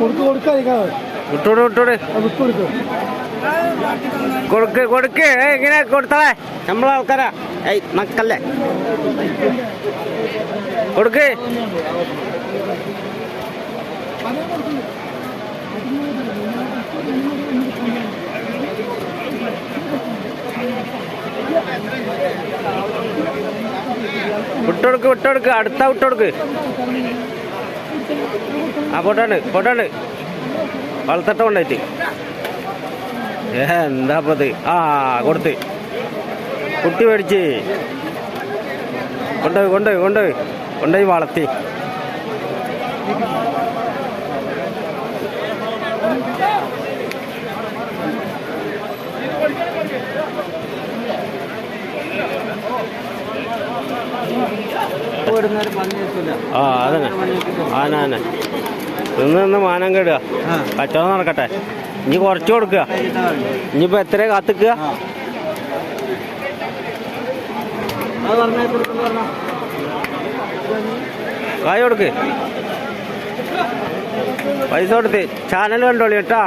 കൊടുക്ക് കൊടുക്കാതിരിക്കാതെ വിട്ടോട് വിട്ടോട്. വിട്ട് കൊടുക്കും. കൊടുക്ക് കൊടുക്ക്. ഇങ്ങനെ കൊടുത്തളേ. നമ്മളെ ആൾക്കാരാ. ഏയ് മക്കല്ലേ കൊടുക്ക്. വിട്ടൊടുക്ക് വിട്ടൊടുക്ക്. അടുത്ത വിട്ടൊടുക്ക്. ആ പോട്ടാണ് പോട്ടാണ് വളത്തട്ട കൊണ്ടായിട്ട് എന്താ അപ്പത് ആ കൊടുത്ത്. കുട്ടി മേടിച്ച്. കൊണ്ടുപോയി കൊണ്ടുപോയി കൊണ്ടുപോയി. കൊണ്ടുപോയി വളർത്തി. ആ അതന്നെ. ആന ആന നിന്ന് നിന്ന് മാനം കേടുക. കച്ചവടം നടക്കട്ടെ. ഇനി കുറച്ച് കൊടുക്കുക. ഇനിയിപ്പോ എത്ര കാത്തിക്കുക? കായ് കൊടുക്ക്. പൈസ കൊടുത്ത്. ചാനൽ കണ്ടോളി കേട്ടാ.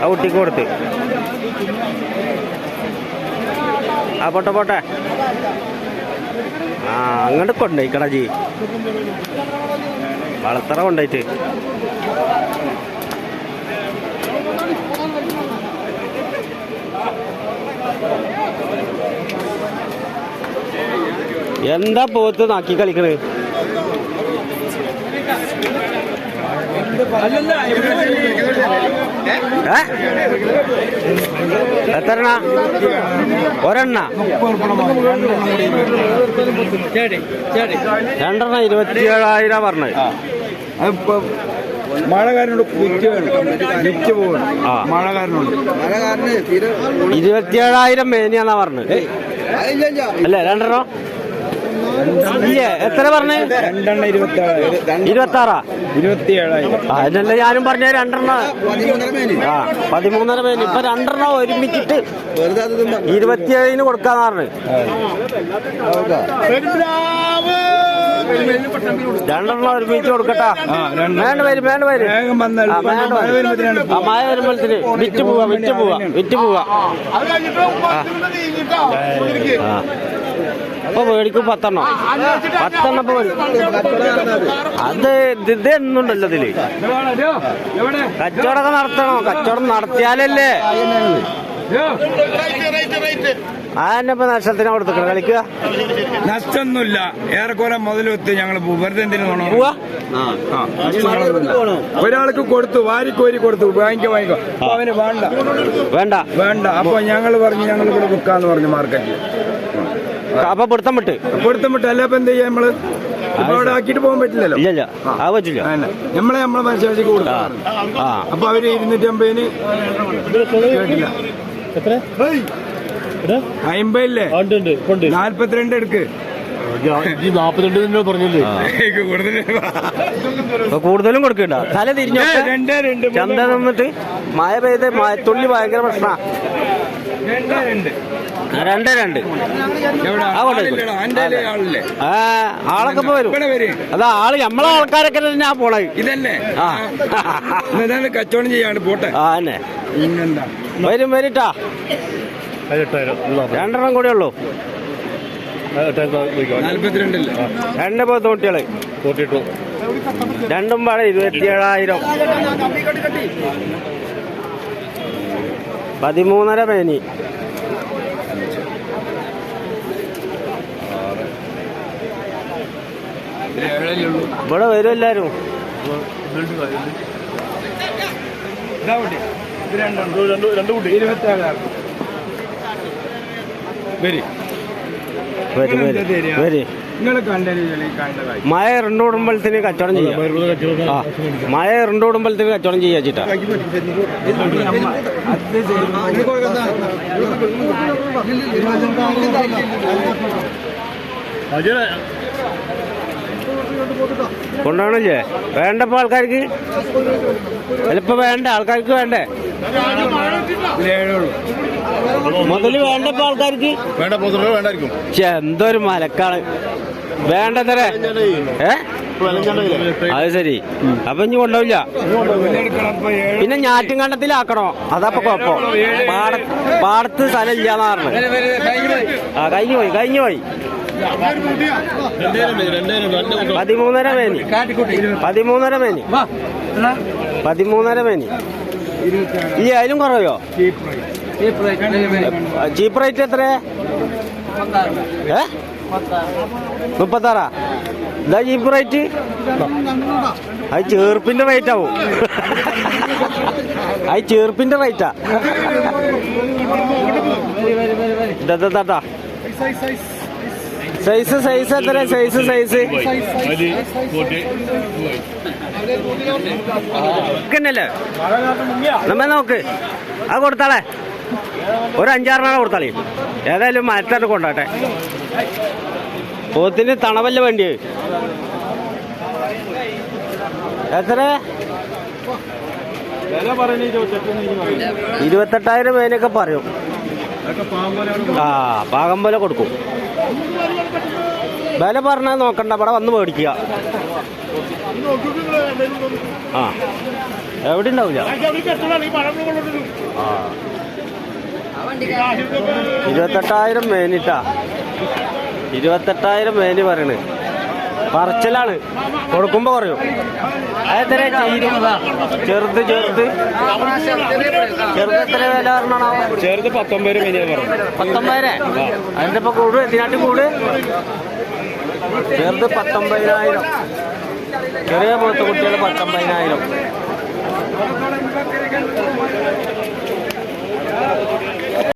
ആ കുട്ടിക്ക് കൊടുത്ത്. ആ പോട്ടെ പോട്ടെ. ആ അങ്ങോട്ട് കൊണ്ടുപോയി കടജി വളർത്തറ കൊണ്ടായിട്ട്. എന്താ പോത്ത് നാക്കി കളിക്കണ്? ഏ? എത്രണ്ണ ഒരെണ്ണ? രണ്ടെണ്ണ ഇരുപത്തിയേഴായിരം പറഞ്ഞത്. മഴ കാരനോട് കുറ്റി പോകണം മഴ മഴക്കാരനോട് ഇരുപത്തിയേഴായിരം മേനിയാന്നാ പറഞ്ഞത്. അല്ലേ രണ്ടെണ്ണം? എത്ര പറഞ്ഞേ? രണ്ടെണ്ണ ഇരുപത്തി ഇരുപത്തി ആറാ ഇരുപത്തി ഏഴായിരം ഞാനും പറഞ്ഞ രണ്ടെണ്ണ. ആ പതിമൂന്നര മേന്. ഇപ്പൊ രണ്ടെണ്ണ ഒരുമിച്ചിട്ട് ഇരുപത്തിയേഴിന് കൊടുക്കാന്ന് പറഞ്ഞു. രണ്ടെണ്ണം ഒരുമിച്ച് കൊടുക്കട്ടാ. വേണ്ട വരും വേണ്ട വരും മഴ വരുമ്പോഴത്തേന് വിറ്റ് പോവാ വിറ്റ് പോവാ വിറ്റ് പോവാ. ആ വേടിക്കും മേടിക്കും പത്തെണ്ണം. പത്തെണ്ണം ഇപ്പൊ മേടിക്കും. അത് ഇത് എന്നുണ്ടല്ലോ ഇതിൽ. കച്ചവടമൊക്കെ നടത്തണോ. കച്ചവടം നടത്തിയാലല്ലേ. ആന്നെ ഇപ്പൊ നഷ്ടത്തിനാ കൊടുത്തിക്കണ കളിക്കുക. നഷ്ടമൊന്നുമില്ല. ഏറെക്കുറെ മുതലൊത്ത് ഞങ്ങൾ വെറുതെ ഒരാൾക്ക് കൊടുത്തു വാരിക്കോരി കൊടുത്തു. വാങ്ങിക്കോ വാങ്ങിക്കോ. അവന് വേണ്ട. വേണ്ട. വേണ്ട. അപ്പൊ ഞങ്ങൾ പറഞ്ഞു ഞങ്ങൾ ഇവിടെ വിൽക്കാന്ന് പറഞ്ഞു മാർക്കറ്റിൽ അപ്പൊ പിടുത്തം വിട്ട്. പൊരുത്തം വിട്ട്. അല്ല ഇപ്പൊ എന്ത് ചെയ്യാ നമ്മൾ? അവിടെ ആക്കിയിട്ട് പോകാൻ പറ്റില്ലല്ലോ? ഇല്ല ആ. പറ്റില്ല. നമ്മളെ നമ്മളെ മനസ്സിലാക്കി കൊടുക്കാം അപ്പൊ അവർ ഇരുന്നൂറ്റി അമ്പതിന് കേട്ടില്ല അമ്പതില്ലേ? നാല്പത്തിരണ്ട് എടുക്ക്. കൂടുതലും കൊടുക്കണ്ട. തല തിരിഞ്ഞു രണ്ട് രണ്ട് ചന്ത നിന്നിട്ട് മഴ പെയ്ത് തുള്ളി ഭയങ്കര പ്രശ്ന. രണ്ട് രണ്ട്. ആ, ആളൊക്കെ ഇപ്പൊ വരും. അതാ ആൾ നമ്മളെ ആൾക്കാരൊക്കെ ഞാൻ പോണത് ഇതല്ലേ? ആ. കച്ചവടം ചെയ്യാണ്ട് പോട്ടെ. ആ തന്നെ. വരും വരിട്ടാ. രണ്ടെണ്ണം കൂടെ ഉള്ളൂ. രണ്ട് പോത്ത് കുട്ടികൾ രണ്ടും പാടെ ഇരുപത്തിയേഴായിരം. പതിമൂന്നര പേനി. ഇവിടെ വരും എല്ലാരും. വരി വരി വരും. മഴ ഇറണ്ടോടുമ്പോഴത്തേന് കച്ചവടം ചെയ്യാം. ആ മഴ ഇറണ്ടോടുമ്പോഴത്തേന് കച്ചവടം ചെയ്യാ ചേട്ടാ. കൊണ്ടുപോകണില്ലേ? വേണ്ടപ്പോ ആൾക്കാർക്ക്? ചിലപ്പോ വേണ്ട ആൾക്കാർക്ക് വേണ്ടേ? മുതൽ വേണ്ടപ്പോ ആൾക്കാർക്ക്? വേണ്ട എന്തോ എന്തൊരു മലക്കാണ്. വേണ്ടത്ര? ഏ? അത് ശരി. അപ്പൊ ഇനി കൊണ്ടാവില്ല പിന്നെ ഞാറ്റും കണ്ടത്തിലാക്കണോ? അതപ്പൊ കുഴപ്പം. പാട പാടത്ത് സ്ഥലം ഇല്ലാന്ന് പറഞ്ഞു. ആ കഴിഞ്ഞു പോയി കഴിഞ്ഞു പോയി. പതിമൂന്നര മേനി. പതിമൂന്നര മേനി. പതിമൂന്നര മേനി. ഈ അതിലും കുറവോ ചീപ്പ് റേറ്റ് എത്ര ഏ? മുപ്പത്താറാ? ഇതാ ചീപ്പ് റേറ്റ് അത് ചേർപ്പിന്റെ റേറ്റ് ആവും. അത് ചേർപ്പിന്റെ റേറ്റാ ഇതാ സൈസ് സൈസ് എത്ര സൈസ് സൈസ് നമ്മ നോക്ക്. അത് കൊടുത്താളെ. ഒരു അഞ്ചാറ് അഞ്ചാറെണ്ണം കൊടുത്താളേ. ഏതായാലും മരത്താണ് കൊണ്ടാട്ടെ പോത്തിന് തണവല്ല വേണ്ടി. എത്ര? ഇരുപത്തെട്ടായിരം വേനൊക്കെ പറയും. ആ പാകം പോലെ കൊടുക്കും. വില പറഞ്ഞാൽ നോക്കണ്ട ഇവിടെ വന്ന് മേടിക്കുക. ആ എവിടെ ഉണ്ടാവില്ല? ഇരുപത്തെട്ടായിരം മേനിട്ടാ. ഇരുപത്തെട്ടായിരം വേലി പറയണ്. പറച്ചിലാണ്. കൊടുക്കുമ്പോ കുറയും. അതെത്ര ചെറുത് ചെറുത് ചെറുത്. എത്ര വില പറഞ്ഞാണോ ചെറുത് പത്തൊമ്പത് മിനിറ്റ് പറഞ്ഞു പത്തൊമ്പതിനെ? അതിന്റെ ഇപ്പൊ കൂട്? എന്തിനാട്ടി കൂട്? ചെറുത് പത്തൊമ്പതിനായിരം. ചെറിയ പോലത്തെ കുട്ടികൾ പത്തൊമ്പതിനായിരം.